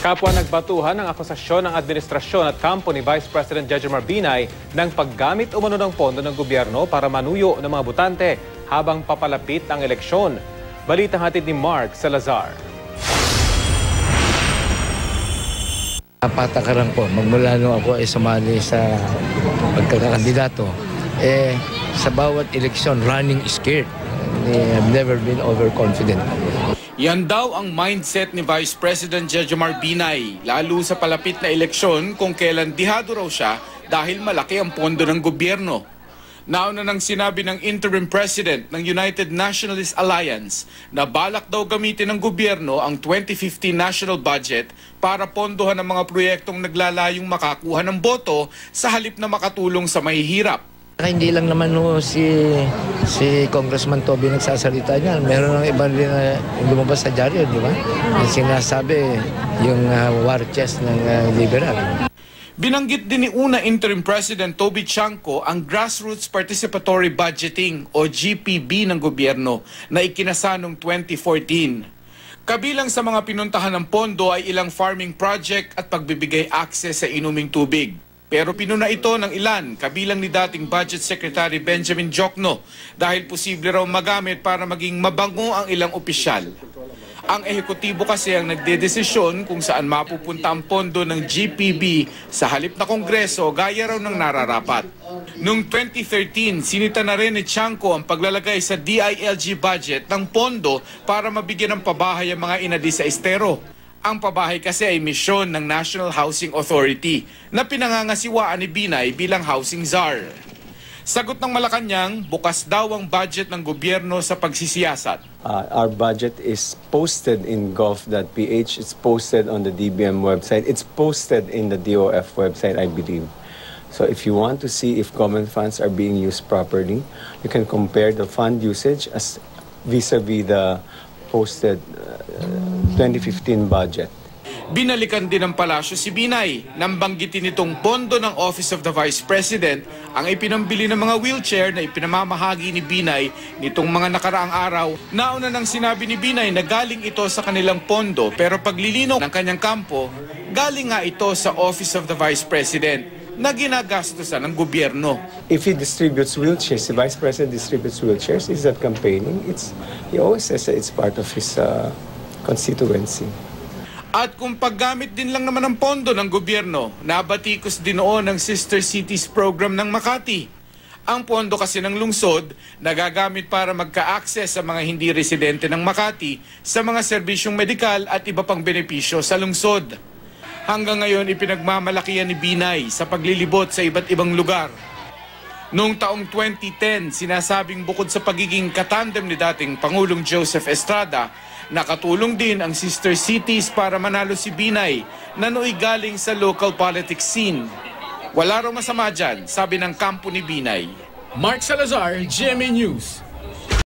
Kapwa nagbatuhan ng akusasyon ng administrasyon at kampo ni Vice President Jejomar Binay ng paggamit umano ng pondo ng gobyerno para manuyo ng mga butante habang papalapit ang eleksyon. Balitang hatid ni Mark Salazar. Napatakaran ko, magmula nung ako ay sumali sa pagkakakandidato, eh, sa bawat eleksyon, running scared. Eh, I've never been overconfident. Yan daw ang mindset ni Vice President Jejomar Binay, lalo sa palapit na eleksyon kung kailan dihado raw siya dahil malaki ang pondo ng gobyerno. Nauna nang sinabi ng interim president ng United Nationalist Alliance na balak daw gamitin ng gobyerno ang 2015 national budget para pondohan ang mga proyektong naglalayong makakuha ng boto sa halip na makatulong sa mahihirap. Hindi lang naman no, si, si Congressman Toby nagsasalita niyan. Meron ng iba rin na lumabas sa dyaryo, di ba? Sinasabi yung ah, war chest ng ah, liberal. Binanggit din ni una interim president Toby Chanco ang grassroots participatory budgeting o GPB ng gobyerno na ikinasa noong 2014. Kabilang sa mga pinuntahan ng pondo ay ilang farming project at pagbibigay access sa inuming tubig. Pero pinuna ito ng ilan, kabilang ni dating Budget Secretary Benjamin Jokno dahil posible raw magamit para maging mabango ang ilang opisyal. Ang ehekutibo kasi ang nagdedesisyon kung saan mapupunta ang pondo ng GPB sa halip na kongreso gaya raw ng nararapat. Noong 2013, sinita na rin ni Chanco ang paglalagay sa DILG budget ng pondo para mabigyan ng pabahay ang mga inadi sa estero. Ang pabahay kasi ay misyon ng National Housing Authority na pinangangasiwaan ni Binay bilang housing czar. Sagot ng Malacanang, bukas daw ang budget ng gobyerno sa pagsisiyasat. Uh, our budget is posted in gov.ph. It's posted on the DBM website. It's posted in the DOF website, I believe. So if you want to see if government funds are being used properly, you can compare the fund usage as vis-a-vis the posted uh, 2015 budget. Binalikan din ng palasyo si Binay nang banggitin itong pondo ng Office of the Vice President ang ipinambili ng mga wheelchair na ipinamamahagi ni Binay nitong mga nakaraang araw. Nauna nang sinabi ni Binay na galing ito sa kanilang pondo pero paglilinaw ng kanyang kampo, galing nga ito sa Office of the Vice President na ginagastusan ng gobyerno. If he distributes wheelchairs, the vice president distributes wheelchairs, is that campaigning? It's he always says that it's part of his uh, constituency. At kung paggamit din lang naman ng pondo ng gobyerno, nabatikos din noon ang Sister Cities program ng Makati. Ang pondo kasi ng lungsod nagagamit para magka-access sa mga hindi residente ng Makati sa mga serbisyong medikal at iba pang benepisyo sa lungsod. Hanggang ngayon ipinagmamalakihan ni Binay sa paglilibot sa iba't ibang lugar. Noong taong 2010, sinasabing bukod sa pagiging katandem ni dating Pangulong Joseph Estrada, nakatulong din ang sister cities para manalo si Binay na nooy galing sa local politics scene. Wala raw masama dyan, sabi ng kampo ni Binay. Mark Salazar, GMA News.